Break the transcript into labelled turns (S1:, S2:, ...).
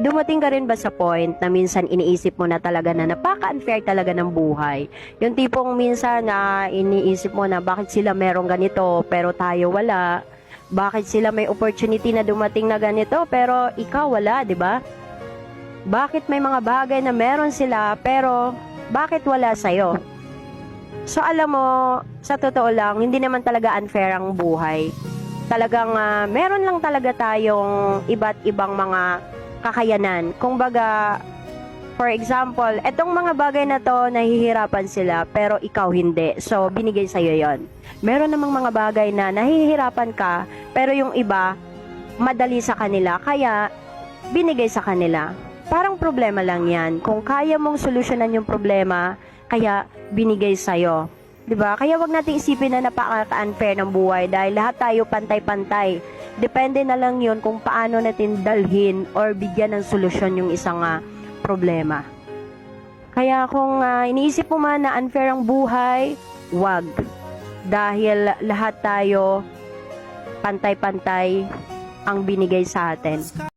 S1: dumating ka rin ba sa point na minsan iniisip mo na talaga na napaka-unfair talaga ng buhay? Yung tipong minsan na iniisip mo na bakit sila merong ganito pero tayo wala? Bakit sila may opportunity na dumating na ganito pero ikaw wala, 'di ba? Bakit may mga bagay na meron sila pero bakit wala sa'yo? So alam mo, sa totoo lang, hindi naman talaga unfair ang buhay. Talagang ah, meron lang talaga tayong iba't ibang mga kakayanan. Kung baga, for example, etong mga bagay na to, nahihirapan sila, pero ikaw hindi. So, binigay sa'yo yon. Meron namang mga bagay na nahihirapan ka, pero yung iba, madali sa kanila, kaya binigay sa kanila. Parang problema lang yan. Kung kaya mong solusyonan yung problema, kaya binigay sa'yo. 'Di ba? Kaya wag nating isipin na napaka-unfair ng buhay dahil lahat tayo pantay-pantay. Depende na lang 'yon kung paano natin dalhin or bigyan ng solusyon yung isang ah, problema. Kaya kung ah, iniisip mo man na unfair ang buhay, wag. Dahil lahat tayo pantay-pantay ang binigay sa atin.